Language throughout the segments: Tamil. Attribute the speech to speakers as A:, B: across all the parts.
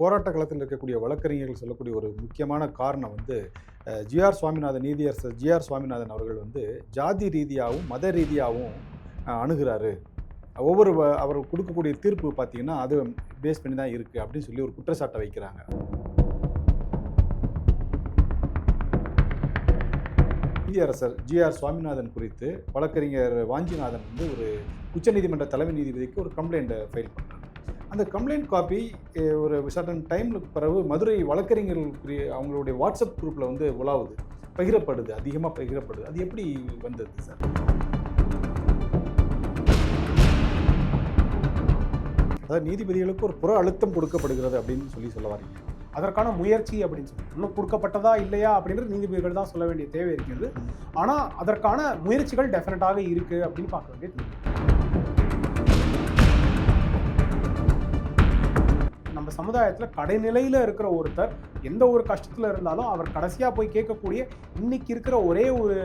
A: போராட்ட களத்தில் இருக்கக்கூடிய வழக்கறிஞர்கள் சொல்லக்கூடிய ஒரு முக்கியமான காரணம் வந்து ஜிஆர் சுவாமிநாதன் நீதியரசர் ஜிஆர் சுவாமிநாதன் அவர்கள் வந்து ஜாதி ரீதியாகவும் மத ரீதியாகவும் அணுகிறாரு. ஒவ்வொரு வ- அவர் கொடுக்கக்கூடிய தீர்ப்பு பார்த்தீங்கன்னா அது பேஸ் பண்ணி தான் இருக்குது அப்படின்னு சொல்லி ஒரு குற்றச்சாட்டை வைக்கிறாங்க. நீதியரசர் ஜிஆர் சுவாமிநாதன் குறித்து வழக்கறிஞர் வாஞ்சிநாதன் வந்து ஒரு உச்சநீதிமன்ற தலைமை நீதிபதிக்கு ஒரு கம்ப்ளைண்ட்டை ஃபைல் பண்ணுறாங்க அந்த கம்ப்ளைண்ட் காப்பி ஒரு சர்டன் டைமுக்கு பிறகு மதுரை வழக்கறிஞர்கள் பிரி- அவங்களுடைய வாட்ஸ்அப் குரூப்பில் வந்து உலாவுது. பகிரப்படுது அதிகமாக பகிரப்படுது. அது எப்படி வந்தது சார் அதாவது நீதிபதிகளுக்கு ஒரு புற அழுத்தம் கொடுக்கப்படுகிறது அப்படின்னு சொல்லி சொல்ல வரீங்க.
B: அதற்கான முயற்சி அப்படின்னு சொல்லி. இன்னும் கொடுக்கப்பட்டதா இல்லையா அப்படின்றது நீதிபதிகள் தான் சொல்ல வேண்டிய தேவை இருக்கிறது. ஆனால் அதற்கான முயற்சிகள் டெஃபினட்டாக இருக்கு அப்படின்னு பார்க்க வேண்டியது. நம்ம சமுதாயத்தில் கடைநிலையில் இருக்கிற ஒருத்தர் எந்த ஒரு கஷ்டத்தில் இருந்தாலும் அவர் கடைசியாக போய் கேட்கக்கூடிய இன்னைக்கு இருக்கிற ஒரே ஒரு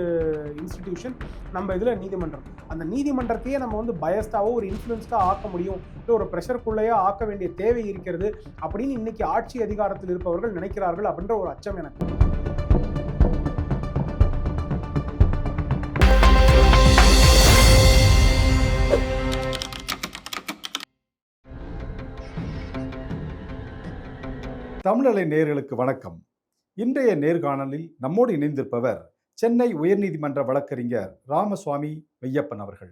B: இன்ஸ்டிடியூஷன் நம்ம இதில் நீதிமன்றம். அந்த நீதிமன்றத்தையே நம்ம வந்து பயஸ்டாவோ ஒரு இன்ஃப்ளூயன்ஸ்டாக ஆக்க முடியும். இல்லை ஒரு ப்ரெஷருக்குள்ளேயே ஆக்க வேண்டிய தேவை இருக்கிறது அப்படின்னு இன்னைக்கு ஆட்சி அதிகாரத்தில் இருப்பவர்கள் நினைக்கிறார்கள் அப்படின்ற ஒரு அச்சம் எனக்கு.
A: தமிழலை நேயர்களுக்கு வணக்கம். இன்றைய நேர்காணலில் நம்மோடு இணைந்திருப்பவர் சென்னை உயர்நீதிமன்ற வழக்கறிஞர் ராமசுவாமி மெய்யப்பன் அவர்கள்.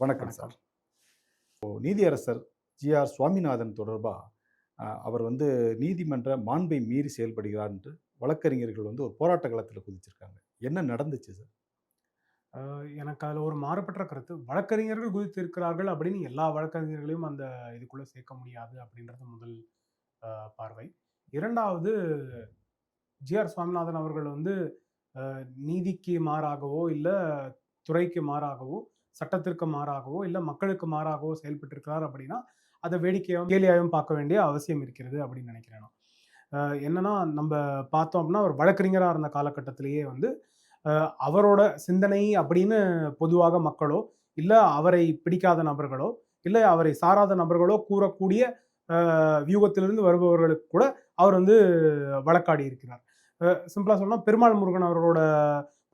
A: வணக்கம் சார். நீதியரசர் ஜிஆர் சுவாமிநாதன் தொடர்பாக அவர் வந்து நீதிமன்ற மாண்பை மீறி செயல்படுகிறார் என்று வழக்கறிஞர்கள் வந்து ஒரு போராட்ட களத்தில் குதிச்சிருக்காங்க. என்ன நடந்துச்சு சார்?
B: எனக்கு அதில் ஒரு மாறுபட்ட கருத்து. வழக்கறிஞர்கள் குதித்திருக்கிறார்கள் அப்படின்னு எல்லா வழக்கறிஞர்களையும் அந்த இதுக்குள்ளே சேர்க்க முடியாது அப்படின்றது முதல் பார்வை இரண்டாவது ஜிஆர் சுவாமிநாதன் அவர்கள் வந்து நீதிக்கு மாறாகவோ இல்லை துறைக்கு மாறாகவோ சட்டத்திற்கு மாறாகவோ இல்லை மக்களுக்கு மாறாகவோ செயல்பட்டிருக்கிறார் அப்படின்னா அதை வேடிக்கையாகவும் கேலியாகவும் பார்க்க வேண்டிய அவசியம் இருக்கிறது அப்படின்னு நினைக்கிறேன் நான். என்னன்னா நம்ம பார்த்தோம் அப்படின்னா ஒரு வழக்கறிஞராக இருந்த காலகட்டத்திலேயே வந்து அவரோட சிந்தனை அப்படின்னு பொதுவாக மக்களோ இல்லை அவரை பிடிக்காத நபர்களோ இல்லை அவரை சாராத நபர்களோ கூறக்கூடிய வியூகத்திலிருந்து வருபவர்களுக்கு கூட அவர் வந்து வழக்காடி இருக்கிறார். சிம்பிளாக சொன்னால் பெருமாள் முருகன் அவர்களோட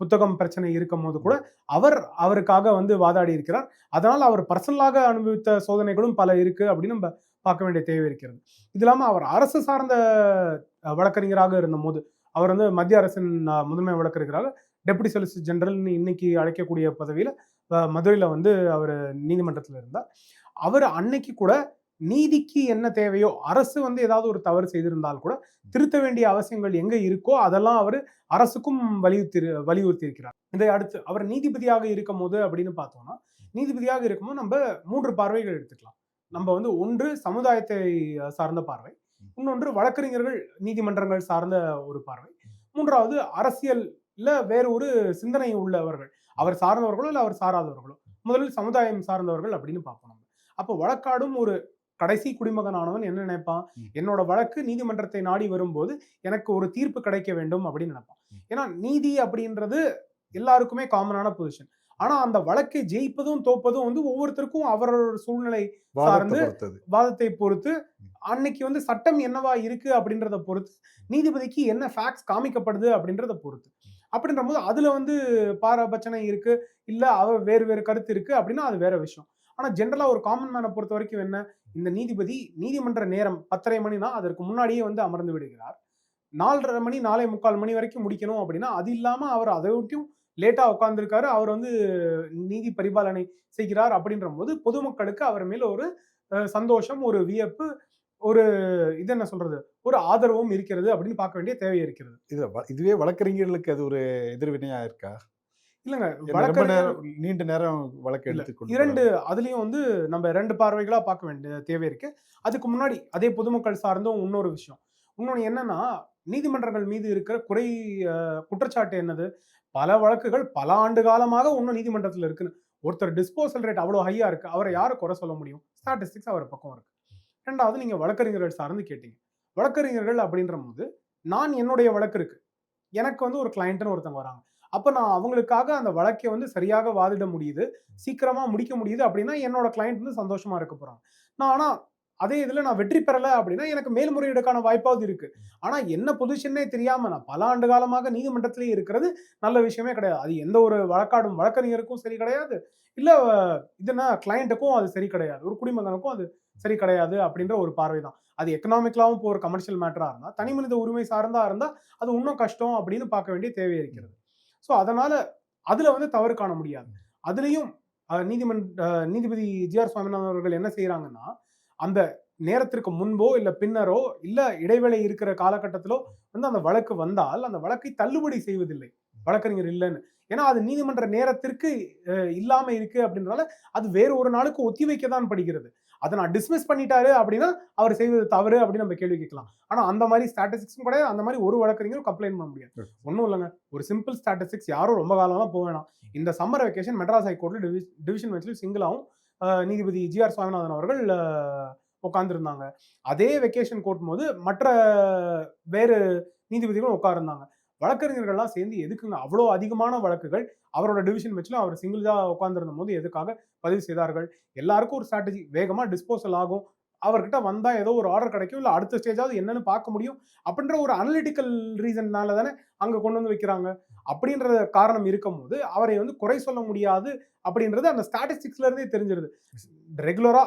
B: புத்தகம் பிரச்சனை இருக்கும் போது கூட அவர் அவருக்காக வந்து வாதாடி இருக்கிறார். அதனால் அவர் பர்சனலாக அனுபவித்த சோதனைகளும் பல இருக்குது அப்படின்னு நம்ம பார்க்க வேண்டிய தேவை இருக்கிறது. இது இல்லாமல் அவர் அரசு சார்ந்த வழக்கறிஞராக இருந்தபோது அவர் வந்து மத்திய அரசின் முதன்மை வழக்கறிஞராக டெபுட்டி சொலிசிட்டர் ஜெனரல்னு இன்னைக்கு அழைக்கக்கூடிய பதவியில் மதுரையில் வந்து அவர் நீதிமன்றத்தில் இருந்தார். அவர் அன்னைக்கு கூட நீதிக்கு என்ன தேவையோ அரசு வந்து ஏதாவது ஒரு தவறு செய்திருந்தால் கூட திருத்த வேண்டிய அவசியங்கள் எங்க இருக்கோ அதெல்லாம் அவர் அரசுக்கும் வலியுறுத்தி வலியுறுத்தி இருக்கிறார் இதை அடுத்து அவர் நீதிபதியாக இருக்கும் போது அப்படின்னு பார்த்தோம்னா நீதிபதியாக இருக்கும்போது நம்ம மூன்று பார்வைகள் எடுத்துக்கலாம். நம்ம வந்து ஒன்று சமுதாயத்தை சார்ந்த பார்வை இன்னொன்று வழக்கறிஞர்கள் நீதிமன்றங்கள் சார்ந்த ஒரு பார்வை மூன்றாவது அரசியல்ல வேறு ஒரு சிந்தனை உள்ளவர்கள் அவர் சார்ந்தவர்களோ இல்லை அவர் சாராதவர்களோ முதலில் சமுதாயம் சார்ந்தவர்கள் அப்படின்னு பார்ப்போம் நம்ம. அப்போ வழக்காடும் ஒரு கடைசி குடிமகனானவன் என்ன நினைப்பான். என்னோட வழக்கு நீதிமன்றத்தை நாடி வரும்போது எனக்கு ஒரு தீர்ப்பு கிடைக்க வேண்டும் அப்படின்னு நினைப்பான். ஏன்னா நீதி அப்படின்றது எல்லாருக்குமே காமனான பொசிஷன் ஆனா அந்த வழக்கை ஜெயிப்பதும் தோப்பதும் வந்து ஒவ்வொருத்தருக்கும் அவரோட சூழ்நிலை சார்ந்து வாதத்தை பொறுத்து அன்னைக்கு வந்து சட்டம் என்னவா இருக்கு அப்படின்றத பொறுத்து நீதிபதிக்கு என்ன ஃபேக்ட்ஸ் காமிக்கப்படுது அப்படின்றத பொறுத்து. அப்படின்ற போது அதுல வந்து பாரபட்சணை இருக்கு இல்ல அவ வேறு வேறு கருத்து இருக்கு அப்படின்னா அது வேற விஷயம். ஆனா ஜென்ரலா ஒரு காமன் மேனை பொறுத்த வரைக்கும் என்ன? இந்த நீதிபதி நீதிமன்ற நேரம் பத்தரை மணினா அதற்கு முன்னாடியே வந்து அமர்ந்து விடுகிறார். நாலரை மணி நாலே முக்கால் மணி வரைக்கும் முடிக்கணும் அப்படின்னா அது இல்லாமல் அவர் அதை ஒட்டியும் லேட்டாக உட்காந்துருக்காரு அவர் வந்து நீதி பரிபாலனை செய்கிறார் அப்படின்ற போது பொதுமக்களுக்கு அவர் மேல ஒரு சந்தோஷம் ஒரு வியப்பு ஒரு இது என்ன சொல்றது? ஒரு ஆதரவும் இருக்கிறது அப்படின்னு பார்க்க வேண்டிய தேவை இருக்கிறது.
A: இது வ- இதுவே வழக்கறிஞர்களுக்கு அது ஒரு எதிர்வினையா இருக்கா?
B: இல்லைங்க
A: நேரம் நீண்ட நேரம் வழக்கு எடுத்துக்கொண்டு
B: இரண்டு அதுலயும் வந்து நம்ம ரெண்டு பார்வைகளா பார்க்க வேண்டிய தேவை இருக்கு. அதுக்கு முன்னாடி அதே பொதுமக்கள் சார்ந்தும் இன்னொரு விஷயம். இன்னொன்று என்னன்னா நீதிமன்றங்கள் மீது இருக்கிற குறை குற்றச்சாட்டு என்னது? பல வழக்குகள் பல ஆண்டு காலமாக இன்னும் நீதிமன்றத்தில் இருக்குன்னு. ஒருத்தர் டிஸ்போசல் ரேட் அவ்வளோ ஹையா இருக்கு. அவரை யாரை குறை சொல்ல முடியும்? ஸ்டாட்டிஸ்டிக்ஸ் அவர் பக்கம் இருக்கு. ரெண்டாவது நீங்க வழக்கறிஞர்கள் சார்ந்து கேட்டீங்க. வழக்கறிஞர்கள் அப்படின்ற போது நான் என்னுடைய வழக்கு இருக்கு. எனக்கு வந்து ஒரு கிளைண்ட்னு ஒருத்தவங்க வராங்க. அப்போ நான் அவங்களுக்காக அந்த வழக்கை வந்து சரியாக வாதிட முடியுது சீக்கிரமாக முடிக்க முடியுது அப்படின்னா என்னோட கிளைண்ட் வந்து சந்தோஷமாக இருக்க போகிறாங்க நான் ஆனால் அதே இதில் நான் வெற்றி பெறலை அப்படின்னா எனக்கு மேல்முறையீடுக்கான வாய்ப்பாவது இருக்கு. ஆனால் என்ன பொசிஷன்னே தெரியாமல் நான் பல ஆண்டு காலமாக நீதிமன்றத்திலேயே இருக்கிறது நல்ல விஷயமே கிடையாது. அது எந்த ஒரு வழக்காடும் வழக்கறிஞருக்கும் சரி கிடையாது. இல்லை இதுனா கிளையண்ட்டுக்கும் அது சரி கிடையாது. ஒரு குடிமகனுக்கும் அது சரி கிடையாது அப்படின்ற ஒரு பார்வை தான். அது எக்கனாமிக்கலாகவும் இப்போ ஒரு கமர்ஷியல் மேட்டராக இருந்தால் தனி மனித உரிமை சார்ந்தா இருந்தால் அது இன்னும் கஷ்டம் அப்படின்னு பார்க்க வேண்டிய தேவை இருக்கிறது. ஸோ அதனால அதுல வந்து தவறு காண முடியாது. அதுலேயும் நீதிமன்ற நீதிபதி ஜி ஆர் சுவாமிநாதன் அவர்கள் என்ன செய்யறாங்கன்னா அந்த நேரத்திற்கு முன்போ இல்லை பின்னரோ இல்லை இடைவேளை இருக்கிற காலகட்டத்திலோ வந்து அந்த வழக்கு வந்தால் அந்த வழக்கை தள்ளுபடி செய்வதில்லை. வழக்கறிஞர் இல்லைன்னு. ஏன்னா அது நீதிமன்ற நேரத்திற்கு இல்லாமல் இருக்கு அப்படின்றனால அது வேறு ஒரு நாளுக்கு ஒத்தி வைக்க தான் படுகிறது. அதை நான் டிஸ்மிஸ் பண்ணிட்டாரு அப்படின்னா அவர் செய்வது தவறு அப்படின்னு நம்ம கேள்வி கேட்கலாம். ஆனா அந்த மாதிரி ஸ்டாட்டிஸ்டிக்ஸும் கிடையாது. அந்த மாதிரி ஒரு வழக்கறிஞரும் கம்ப்ளைண்ட் பண்ண முடியாது. ஒன்றும் இல்லைங்க. ஒரு சிம்பிள் ஸ்டாட்டிஸ்டிக்ஸ் யாரும் ரொம்ப காலமா போக வேணாம். இந்த சம்மர் வெக்கேஷன் மெட்ராஸ் ஹைகோர்ட்ல டிவிஷன் பெஞ்சில் சிங்கிளாவும் அஹ், நீதிபதி ஜி ஆர் சுவாமிநாதன் அவர்கள் உட்காந்துருந்தாங்க அதே வெக்கேஷன் கோர்ட் போது மற்ற வேறு நீதிபதிகளும் உட்கார்ந்தாங்க. வழக்கறிஞர்கள்லாம் சேர்ந்து எதுக்குங்க அவ்வளோ அதிகமான வழக்குகள்? அவரோட டிவிஷன் மேட்ச்சில் அவர் சிங்கிள்ஸாக உட்காந்துருந்த போது எதுக்காக பதிவு செய்தார்கள்? எல்லாருக்கும் ஒரு ஸ்ட்ராட்டஜி வேகமாக டிஸ்போசல் ஆகும். அவர்கிட்ட வந்தால் ஏதோ ஒரு ஆர்டர் கிடைக்கும். இல்லை அடுத்த ஸ்டேஜாவது என்னன்னு பார்க்க முடியும். அப்படின்ற ஒரு அனலிட்டிக்கல் ரீசன்னால தானே அங்கே கொண்டு வந்து வைக்கிறாங்க. அப்படின்ற காரணம் இருக்கும் போது அவரை வந்து குறை சொல்ல முடியாது அப்படின்றது அந்த ஸ்டாட்டிஸ்டிக்ஸ்ல இருந்தே தெரிஞ்சிருது. ரெகுலரா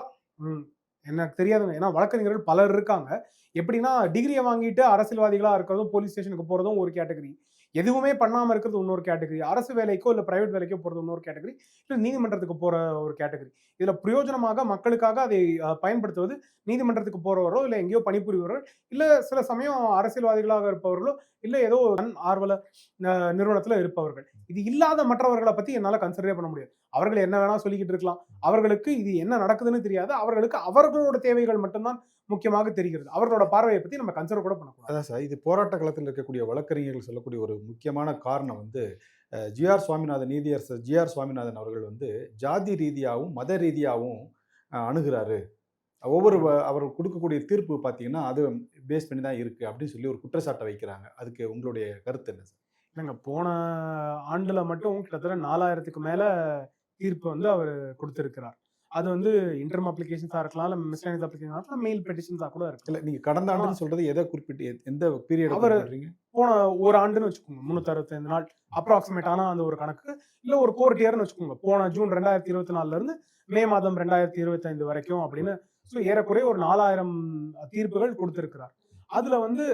B: எனக்கு தெரியாதுங்க. ஏன்னா வழக்கறிஞர்கள் பலர் இருக்காங்க. எப்படின்னா டிகிரியை வாங்கிட்டு அரசியல்வாதிகளாக இருக்கிறதும் போலீஸ் ஸ்டேஷனுக்கு போகிறதும் ஒரு கேட்டகரி எதுவுமே பண்ணாமல் இருக்கிறது இன்னொரு கேட்டகரி அரசு வேலைக்கோ இல்லை பிரைவேட் வேலைக்கோ போகிறது இன்னொரு கேட்டகரி இல்லை நீதிமன்றத்துக்கு போகிற ஒரு கேட்டகரி இதில் பிரயோஜனமாக மக்களுக்காக அதை பயன்படுத்துவது நீதிமன்றத்துக்கு போகிறவரோ இல்லை எங்கேயோ பணிபுரிவரோ இல்லை சில சமயம் அரசியல்வாதிகளாக இருப்பவர்களோ இல்லை ஏதோ ஒரு தன் ஆர்வல நிறுவனத்தில் இருப்பவர்கள். இது இல்லாத மற்றவர்களை பற்றி என்னால் கன்சிடரே பண்ண முடியாது. அவர்கள் என்ன வேணால் சொல்லிக்கிட்டு இருக்கலாம். அவர்களுக்கு இது என்ன நடக்குதுன்னு தெரியாது. அவர்களுக்கு அவர்களோட தேவைகள் மட்டும்தான் முக்கியமாக தெரிகிறது. அவர்களோட பார்வையை பத்தி நம்ம கன்சிடர் கூட பண்ணக்கூடாது.
A: அதான் சார் இது போராட்ட களத்தில் இருக்கக்கூடிய வழக்கறிஞர்கள் சொல்லக்கூடிய ஒரு முக்கியமான காரணம் வந்து ஜிஆர் சுவாமிநாதன் நீதியரசர் ஜிஆர் சுவாமிநாதன் அவர்கள் வந்து ஜாதி ரீதியாகவும் மத ரீதியாகவும் அணுகுறாரு. ஒவ்வொரு வ- அவர் கொடுக்கக்கூடிய தீர்ப்பு பார்த்தீங்கன்னா அது பேஸ் பண்ணி தான் இருக்கு அப்படின்னு சொல்லி ஒரு குற்றச்சாட்டை வைக்கிறாங்க. அதுக்கு உங்களுடைய கருத்து என்ன சார்?
B: இல்லைங்க போன ஆண்டுல மட்டும் கிட்டத்தட்ட நாலாயிரத்துக்கு மேல தீர்ப்பு வந்து அவர் கொடுத்திருக்கிறார். அது வந்து இன்டர்ம் அப்ளிகேஷன்ஸா இருக்கலாம் இல்ல மிஸ்லேனியஸ் அப்ளிகேஷன் இருக்கலாம் மெயில் பெட்டிஷன்ஸா கூட இருக்கு
A: இல்லை நீங்கள் கடந்த ஆண்டுன்னு சொல்றது எதை குறிப்பிட்டு எந்த பீரியட்
B: அவரு- போன ஒரு ஆண்டுன்னு வச்சுக்கோங்க முன்னூத்தி அறுபத்தைந்து நாள் அப்ராக்சிமேட்டான அந்த ஒரு கணக்கு இல்ல ஒரு கோர்ட் இயர்னு வச்சுக்கோங்க போன ஜூன் ரெண்டாயிரத்தி இருபத்தி நாலுல இருந்து மே மாதம் ரெண்டாயிரத்தி இருபத்தி ஐந்து வரைக்கும் அப்படின்னு ஸோ ஏறக்குறைய ஒரு நாலாயிரம் தீர்ப்புகள் கொடுத்திருக்கிறார். அதுல வந்து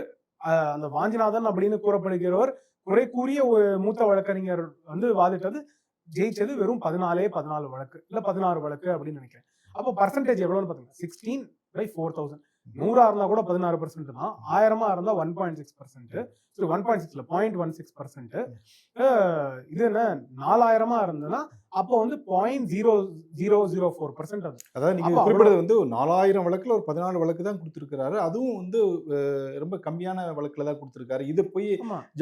B: அந்த வாஞ்சிநாதன் அப்படின்னு கூறப்படுகிறவர் குறை கூறிய ஒரு மூத்த வழக்கறிஞர் வந்து வாதிட்டது ஜெயிச்சது வெறும் பதினாலே பதினாலு வழக்கு இல்ல பதினாறு வழக்கு அப்படின்னு நினைக்கிறேன். அப்போ பர்சன்டேஜ் எவ்வளவுன்னு பாத்தீங்கன்னா சிக்ஸ்டீன் பை ஃபோர் தௌசண்ட் நூறா இருந்தா கூட பதினாறு பர்சன்ட் தான். ஆயிரமா இருந்தா one point six percent so one point சிக்ஸ்ல பாயிண்ட் ஒன் சிக்ஸ் பர்சன்ட் இது என்ன? நாலாயிரமா இருந்ததுன்னா அப்போ வந்து point zero zero zero four percent அது.
A: அதாவது நீங்க குறிப்பிட்டது வந்து நாலாயிரம் வழக்குல ஒரு பதினாலு வழக்கு தான் கொடுத்துருக்காரு அதுவும் வந்து ரொம்ப கம்மியான வழக்குல தான் கொடுத்துருக்காரு. இது போய்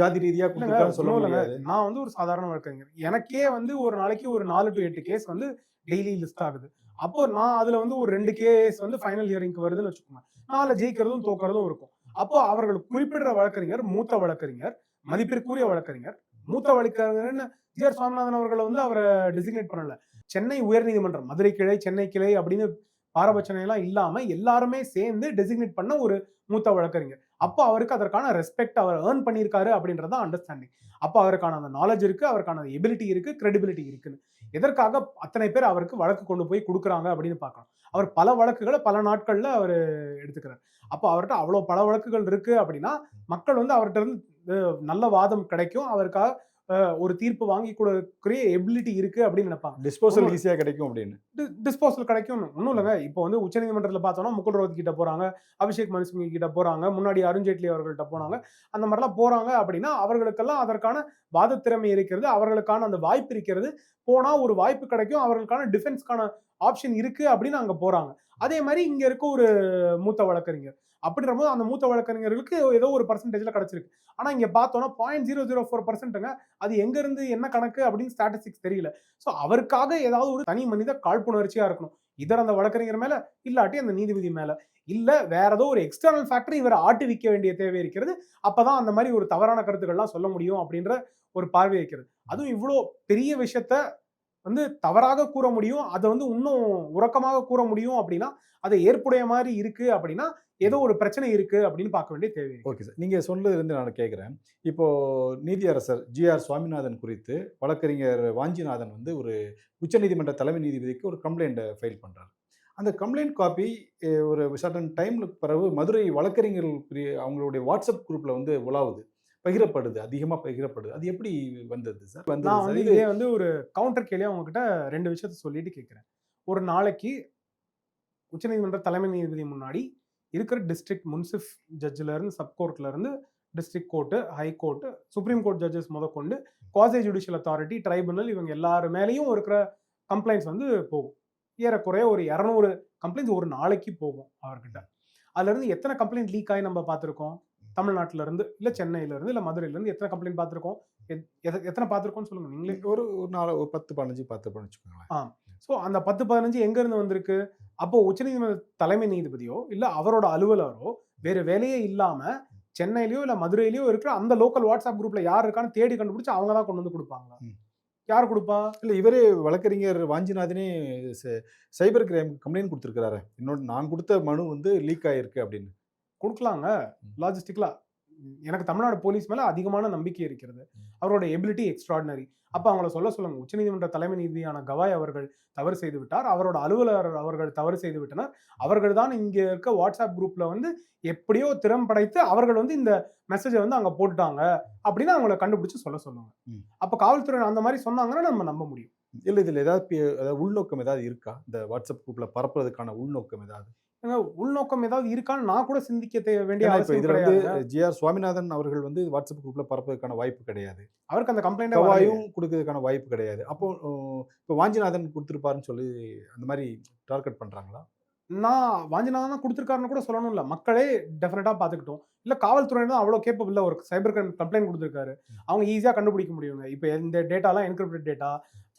A: ஜாதி ரீதியா கொடுத்துருக்காரு சொல்ல
B: நான் வந்து ஒரு சாதாரண வழக்கறிஞர். எனக்கே வந்து ஒரு நாளைக்கு ஒரு நாலு டு எட்டு கேஸ் வந்து டெய்லி லிஸ்ட் ஆகுது. அப்போ நான் அதுல வந்து ஒரு ரெண்டு கேஸ் வந்து ஃபைனல் ஹியரிங்க்கு வருதுன்னு வச்சுக்கோங்க. நாலு ஜெயிக்கிறதும் தோக்கிறதும் இருக்கும். அப்போ அவர்கள் குறிப்பிடுற வழக்கறிஞர் மூத்த வழக்கறிஞர் மதிப்பிற்குரிய வழக்கறிஞர். மூத்த வழக்கறிஞர்னு ஜி ஆர் சுவாமிநாதன் அவர்களை வந்து அவரை டெசிக்னேட் பண்ணல. சென்னை உயர்நீதிமன்றம் மதுரை கிளை சென்னை கிளை அப்படின்னு பாரபட்சனையெல்லாம் இல்லாம எல்லாருமே சேர்ந்து டெசிக்னேட் பண்ண ஒரு மூத்த வழக்கறிஞர். அப்போ அவருக்கு அதற்கான ரெஸ்பெக்ட் அவர் ஏர்ன் பண்ணியிருக்காரு அப்படின்றத அண்டர்ஸ்டாண்டிங் அப்போ அவருக்கான அந்த நாலேஜ் இருக்கு அவருக்கான எபிலிட்டி இருக்கு கிரெடிபிலிட்டி இருக்குன்னு. எதற்காக அத்தனை பேர் அவருக்கு வழக்கு கொண்டு போய் கொடுக்குறாங்க அப்படின்னு பார்க்கணும். அவர் பல வழக்குகளை பல நாட்கள்ல அவர் எடுத்துக்கிறார். அப்போ அவர்கிட்ட அவ்வளோ பல வழக்குகள் இருக்கு அப்படின்னா மக்கள் வந்து அவர்கிட்ட இருந்து நல்ல வாதம் கிடைக்கும். அவருக்காக ஒரு தீர்ப்பு வாங்கி கொடுக்கக்கூடிய எபிலிட்டி இருக்கு அப்படின்னு நினைப்பாங்க.
A: டிஸ்போசல் ஈஸியா கிடைக்கும் அப்படின்னு.
B: டிஸ்போசல் கிடைக்கும் ஒன்றும் இல்லைங்க. இப்போ வந்து உச்சநீதிமன்றத்தில் பார்த்தோம்னா முகுல் ரோத் கிட்ட போறாங்க அபிஷேக் மனு சிங் கிட்ட போறாங்க முன்னாடி அருண்ஜேட்லி அவர்கள்ட்ட போனாங்க. அந்த மாதிரிலாம் போறாங்க அப்படின்னா அவர்களுக்கெல்லாம் அதற்கான வாதத்திறமை இருக்கிறது அவர்களுக்கான அந்த வாய்ப்பு இருக்கிறது. போனா ஒரு வாய்ப்பு கிடைக்கும் அவர்களுக்கான டிஃபென்ஸ்க்கான ஆப்ஷன் இருக்கு அப்படின்னு அங்க போறாங்க. அதே மாதிரி இங்க இருக்க ஒரு மூத்த வழக்கறிஞர். அப்படின்ற போது அந்த மூத்த வழக்கறிஞர்களுக்கு ஏதோ ஒரு பர்சன்டேஜ்ல கிடைச்சிருக்கு. ஆனா இங்க பார்த்தோம்னா பாயிண்ட் ஜீரோ ஜீரோ ஃபோர் பர்சன்ட்டுங்க அது எங்க இருந்து என்ன கணக்கு அப்படின்னு ஸ்டாட்டிஸ்டிக்ஸ் தெரியல. ஸோ அவருக்காக ஏதாவது ஒரு தனி மனித காழ்ப்புணர்ச்சியா இருக்கணும். இதர் அந்த வழக்கறிஞர் மேல இல்லாட்டி அந்த நீதிபதி மேல. இல்ல வேற ஏதோ ஒரு எக்ஸ்டர்னல் ஃபேக்டர் இவரை ஆட்டி விற்க வேண்டிய தேவை இருக்கிறது. அப்பதான் அந்த மாதிரி ஒரு தவறான கருத்துக்கள்லாம் சொல்ல முடியும் அப்படின்ற ஒரு பார்வை இருக்கிறது. அதுவும் இவ்வளோ பெரிய விஷயத்த வந்து தவறாக கூற முடியும். அதை வந்து இன்னும் உறக்கமாக கூற முடியும் அப்படின்னா அதை ஏற்புடைய மாதிரி இருக்கு அப்படின்னா ஏதோ ஒரு பிரச்சனை இருக்கு அப்படின்னு பார்க்க வேண்டிய தேவை.
A: Okay sir. நீங்கள் சொன்னதுலேருந்து நான் கேட்குறேன். இப்போது நீதியரசர் ஜிஆர் சுவாமிநாதன் குறித்து வழக்கறிஞர் வாஞ்சிநாதன் வந்து ஒரு உச்சநீதிமன்ற தலைமை நீதிபதிக்கு ஒரு கம்ப்ளைண்ட்டை ஃபைல் பண்ணுறாரு அந்த கம்ப்ளைண்ட் காப்பி ஒரு சர்டன் டைமுக்கு பிறகு மதுரை வழக்கறிஞர்கள் அவங்களுடைய வாட்ஸ்அப் குரூப்பில் வந்து உலாவுது. பகிரப்படுது அதிகமாக பகிரப்படுது. அது எப்படி வந்தது சார்? வந்தது
B: நான் வந்து
A: இது
B: வந்து ஒரு கவுண்டர் கேள்வியா உங்ககிட்ட ரெண்டு விஷயத்த சொல்லிட்டு கேட்கிறேன். ஒரு நாளைக்கு உச்சநீதிமன்ற தலைமை நீதிபதி முன்னாடி இருக்கிற டிஸ்ட்ரிக்ட் முன்சிஃப் ஜட்ஜில் இருந்து சப் கோர்ட்ல இருந்து district court high court supreme court judges முதற்கொண்டு குவாசி ஜுடிஷியல் அத்தாரிட்டி ட்ரைபுனல் இவங்க எல்லாரு மேலேயும் இருக்கிற கம்ப்ளைண்ட்ஸ் வந்து போகும். ஏறக்குறைய ஒரு இரநூறு கம்ப்ளைண்ட்ஸ் ஒரு நாளைக்கு போகும் அவர்கிட்ட. அதுல இருந்து எத்தனை கம்ப்ளைண்ட் லீக் ஆகி நம்ம பார்த்துருக்கோம்? தமிழ்நாட்டுல இருந்து இல்ல சென்னையில இருந்து இல்ல மதுரையில இருந்து எத்தனை கம்ப்ளைண்ட் பார்த்துருக்கோம்? எத்- எத்த- எத்தனை பார்த்துருக்கோம்னு சொல்லுங்க நீங்களே.
A: ஒரு ஒரு நாலு ஒரு பத்து பதினஞ்சு பத்து பதினஞ்சு வச்சுக்கோங்களேன்
B: ஸோ அந்த பத்து பதினஞ்சு எங்க இருந்து வந்திருக்கு? அப்போ உச்சநீதிமன்ற தலைமை நீதிபதியோ இல்ல அவரோட அலுவலரோ வேற வேலையே இல்லாம சென்னையிலயோ இல்ல மதுரையிலயோ இருக்கிற அந்த லோக்கல் வாட்ஸ்அப் குரூப்ல யார் இருக்கான்னு தேடி கண்டுபிடிச்சு அவங்க தான் கொண்டு வந்து கொடுப்பாங்களா?
A: ம்.
B: யார் கொடுப்பா?
A: இல்லை இவரே வழக்கறிஞர் வாஞ்சிநாதனே சைபர் கிரைம் கம்ப்ளைண்ட் கொடுத்துருக்கிறாரு. என்னோட நான் கொடுத்த மனு வந்து லீக் ஆயிருக்கு அப்படின்னு.
B: கொடுக்கலாங்க
A: ம்.
B: லாஜிஸ்டிக்லா எனக்கு தமிழ்நாடு போலீஸ் மேல அதிகமான நம்பிக்கை இருக்கிறது. அவரோட எபிலிட்டி எக்ஸ்ட்ராடினரி அப்ப அவங்கள சொல்ல சொல்லுங்க. உச்சநீதிமன்ற தலைமை நீதியான கவாய் அவர்கள் தவறு செய்து விட்டார். அவரோட அலுவலர் அவர்கள் தவறு செய்து விட்டனர். அவர்கள் தான் இங்க இருக்க வாட்ஸ்அப் குரூப்ல வந்து எப்படியோ திறம் படைத்து அவர்கள் வந்து இந்த மெசேஜை வந்து அங்க போட்டுட்டாங்க அப்படின்னு அவங்கள கண்டுபிடிச்சு சொல்ல சொல்லுங்க
A: ம்.
B: அப்ப காவல்துறை அந்த மாதிரி சொன்னாங்கன்னா நம்ம நம்ப முடியும்.
A: இல்லை இதில் ஏதாவது உள்நோக்கம் ஏதாவது இருக்கா? இந்த வாட்ஸ்அப் குரூப்பில் பரப்புறதுக்கான உள்நோக்கம் ஏதாவது?
B: உள்நோக்கம் ஏதாவது இருக்கான்னு நான் கூட சிந்திக்க வேண்டிய
A: இதில் வந்து
B: கிடையாது
A: ஜிஆர் சுவாமிநாதன் அவர்கள் வந்து வாட்ஸ்அப் குரூப்பில் பரப்புறதுக்கான வாய்ப்பு கிடையாது.
B: அவருக்கு அந்த கம்ப்ளைண்ட்
A: கவாயும் கொடுக்கறதுக்கான வாய்ப்பு கிடையாது. அப்போ இப்போ வாஞ்சிநாதன் கொடுத்துருப்பாருன்னு சொல்லி அந்த மாதிரி டார்கெட் பண்ணுறாங்களா
B: நான் வாஞ்சிநாதன் தான் கொடுத்துருக்காருன்னு கூட சொல்லணும் இல்ல. மக்களே டெஃபினட்டா பாத்துக்கிட்டோம் இல்ல காவல்துறையினர் தான் அவ்வளவு கேப்பபிள் ஒரு சைபர் கிரைம் கம்ப்ளைண்ட் கொடுத்துருக்காரு. அவங்க ஈஸியா கண்டுபிடிக்க முடியுங்க. இப்போ இந்த டேட்டாலாம் என்கிரிப்டட் டேட்டா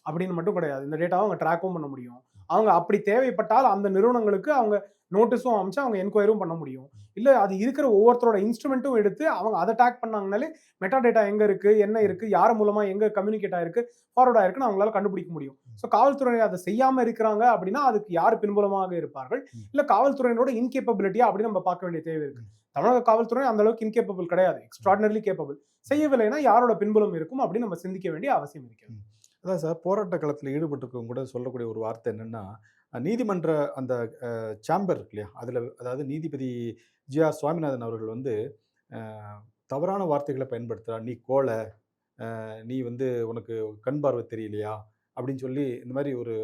B: அப்படின்னு மட்டும் கிடையாது. இந்த டேட்டாவை அவங்க ட்ராக்கும் பண்ண முடியும். அவங்க அப்படி தேவைப்பட்டால் அந்த நிறுவனங்களுக்கு அவங்க நோட்டீஸும் அமைச்சு அவங்க என்கொயரும் பண்ண முடியும். இல்ல அது இருக்கிற ஒவ்வொருத்தரோட இன்ஸ்ட்ருமெண்ட்டும் எடுத்து அவங்க அதை டேக் பண்ணாங்கனாலே மெட்டா டேட்டா எங்க இருக்கு என்ன இருக்கு யார் மூலமா எங்க கம்யூனிகேட் ஆயிருக்கு ஃபார்வர்ட் ஆயிருக்குன்னு அவங்களால கண்டுபிடிக்க முடியும். ஸோ காவல்துறை அதை செய்யாம இருக்கிறாங்க அப்படின்னா அதுக்கு யார் பின்புலமாக இருப்பார்கள்? இல்ல காவல்துறையினோட இன்கேப்பபிலிட்டியா அப்படி நம்ம பார்க்க வேண்டிய தேவை இருக்கு. தமிழக காவல்துறை அந்த அளவுக்கு இன்கேப்பபிள் கிடையாது. எக்ஸ்ட்ராடினரிலி கேப்பபிள் செய்யவில்லைன்னா யாரோட பின்புலம் இருக்கும் அப்படின்னு நம்ம சிந்திக்க வேண்டிய அவசியம் இருக்கிறது
A: அதான் சார் போராட்ட களத்தில் ஈடுபட்டிருக்கவங்க கூட சொல்லக்கூடிய ஒரு வார்த்தை என்னென்னா நீதிமன்ற அந்த சாம்பர் இருக்கு இல்லையா? அதில் அதாவது நீதிபதி ஜி ஆர் சுவாமிநாதன் அவர்கள் வந்து தவறான வார்த்தைகளை பயன்படுத்துகிறார் நீ கோலை நீ வந்து உனக்கு கண் பார்வை தெரியலையா? அப்படின்னு சொல்லி இந்த மாதிரி ஒரு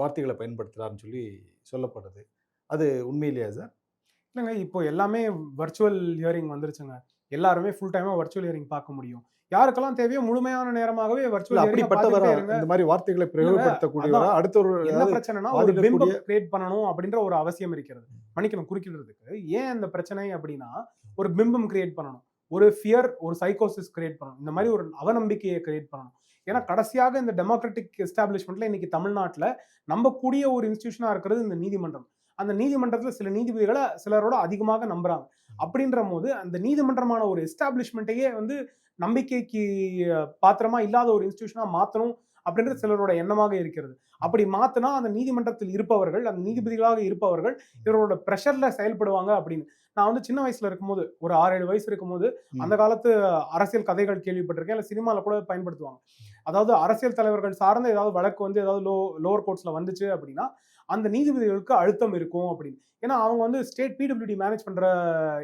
A: வார்த்தைகளை பயன்படுத்துகிறாருன்னு சொல்லி சொல்லப்படுது. அது உண்மையிலையா சார்?
B: இல்லைங்க இப்போ எல்லாமே வர்ச்சுவல் ஹியரிங் வந்துருச்சுங்க. எல்லாருமே ஃபுல் டைமாக வர்ச்சுவல் ஹியரிங் பார்க்க முடியும். யாருக்கெல்லாம் தேவையோ முழுமையான நேரமாகவே வர்ச்சுவல்
A: அப்படிப்பட்டவரா இந்த மாதிரி வார்த்தைகளை பிரயோகப்படுத்தக்கூடியவரா. அடுத்த ஒரு
B: என்ன பிரச்சனைனா ஒரு பிம்பம் கிரியேட் பண்ணணும் அப்படின்ற ஒரு அவசியம் இருக்கிறது. மன்னிக்கணும் குறுக்கிடுறதுக்கு. ஏன் இந்த பிரச்சனை அப்படின்னா ஒரு பிம்பம் கிரியேட் பண்ணணும். ஒரு ஃபியர் ஒரு சைக்கோசிஸ் கிரியேட் பண்ணணும். இந்த மாதிரி ஒரு அவநம்பிக்கையை கிரியேட் பண்ணணும். ஏன்னா கடைசியாக இந்த டெமோக்ராட்டிக் எஸ்டாப்ளிஷ்மெண்ட்ல இன்னைக்கு தமிழ்நாட்டில் நம்பக்கூடிய ஒரு இன்ஸ்டியூஷனா இருக்கிறது இந்த நீதிமன்றம். அந்த நீதிமன்றத்துல சில நீதிபதிகளை சிலரோட அதிகமாக நம்புறாங்க. அப்படின்ற போது அந்த நீதிமன்றமான ஒரு எஸ்டாப்ளிஷ்மெண்ட்டையே வந்து நம்பிக்கைக்கு பாத்திரமா இல்லாத ஒரு இன்ஸ்டியூஷனா மாத்தணும் அப்படின்றது சிலரோட எண்ணமாக இருக்கிறது. அப்படி மாத்தினா அந்த நீதிமன்றத்தில் இருப்பவர்கள் அந்த நீதிபதிகளாக இருப்பவர்கள் இவரோட ப்ரெஷர்ல செயல்படுவாங்க அப்படின்னு. நான் வந்து சின்ன வயசுல இருக்கும்போது ஒரு ஆறு ஏழு வயசு இருக்கும்போது. அந்த காலத்து அரசியல் கதைகள் கேள்விப்பட்டிருக்கேன். இல்லை சினிமாவில் கூட பயன்படுத்துவாங்க. அதாவது அரசியல் தலைவர்கள் சார்ந்த ஏதாவது வழக்கு வந்து ஏதாவது லோ லோவர் கோர்ட்ஸ்ல வந்துச்சு அப்படின்னா அந்த நீதிபதிகளுக்கு அழுத்தம் இருக்கும் அப்படின்னு. ஏன்னா அவங்க வந்து ஸ்டேட் பிடபிள்யூடி மேனேஜ் பண்ணுற